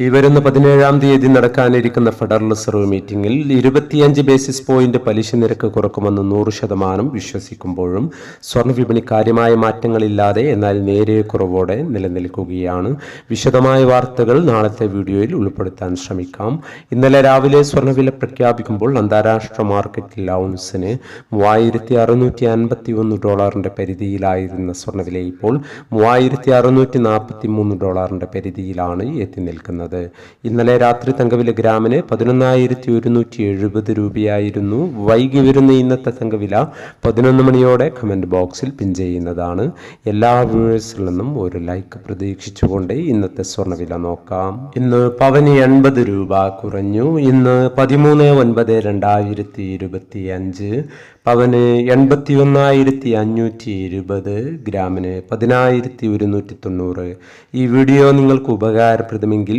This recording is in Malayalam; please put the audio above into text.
ഈ വരുന്ന പതിനേഴാം തീയതി നടക്കാനിരിക്കുന്ന ഫെഡറൽ റിസർവ് മീറ്റിംഗിൽ ഇരുപത്തിയഞ്ച് ബേസിസ് പോയിന്റ് പലിശ നിരക്ക് കുറക്കുമെന്ന് നൂറ് ശതമാനം വിശ്വസിക്കുമ്പോഴും സ്വർണ വിപണി കാര്യമായ മാറ്റങ്ങളില്ലാതെ എന്നാൽ നേരിയ കുറവോടെ നിലനിൽക്കുകയാണ്. വിശദമായ വാർത്തകൾ നാളത്തെ വീഡിയോയിൽ ഉൾപ്പെടുത്താൻ ശ്രമിക്കാം. ഇന്നലെ രാവിലെ സ്വർണവില പ്രഖ്യാപിക്കുമ്പോൾ അന്താരാഷ്ട്ര മാർക്കറ്റിൽ ഔൺസിന് മൂവായിരത്തി അറുന്നൂറ്റി അൻപത്തി ഒന്ന് ഡോളറിന്റെ പരിധിയിലായിരുന്ന സ്വർണവില ഇപ്പോൾ മൂവായിരത്തി അറുന്നൂറ്റി നാൽപ്പത്തി മൂന്ന് ഡോളറിന്റെ പരിധിയിലാണ് എത്തി നിൽക്കുന്നത്. ഇന്നലെ രാത്രി തങ്കവില ഗ്രാമിന് പതിനൊന്നായിരത്തി ഒരുന്നൂറ്റി എഴുപത് രൂപയായിരുന്നു. വൈകി വരുന്ന ഇന്നത്തെ തങ്കവില പതിനൊന്ന് മണിയോടെ കമന്റ് ബോക്സിൽ പിൻ ചെയ്യുന്നതാണ്. എല്ലാ വ്യൂവേഴ്സിൽ നിന്നും ഒരു ലൈക്ക് പ്രതീക്ഷിച്ചുകൊണ്ട് ഇന്നത്തെ സ്വർണവില നോക്കാം. ഇന്ന് പവന് എൺപത് രൂപ കുറഞ്ഞു. ഇന്ന് പതിമൂന്ന് ഒൻപത് രണ്ടായിരത്തി ഇരുപത്തി അഞ്ച് പവന് എൺപത്തി ഒന്നായിരത്തി അഞ്ഞൂറ്റി ഇരുപത് ഗ്രാമിന് പതിനായിരത്തി ഒരുന്നൂറ്റി തൊണ്ണൂറ് ഈ വീഡിയോ നിങ്ങൾക്ക് ഉപകാരപ്രദമെങ്കിൽ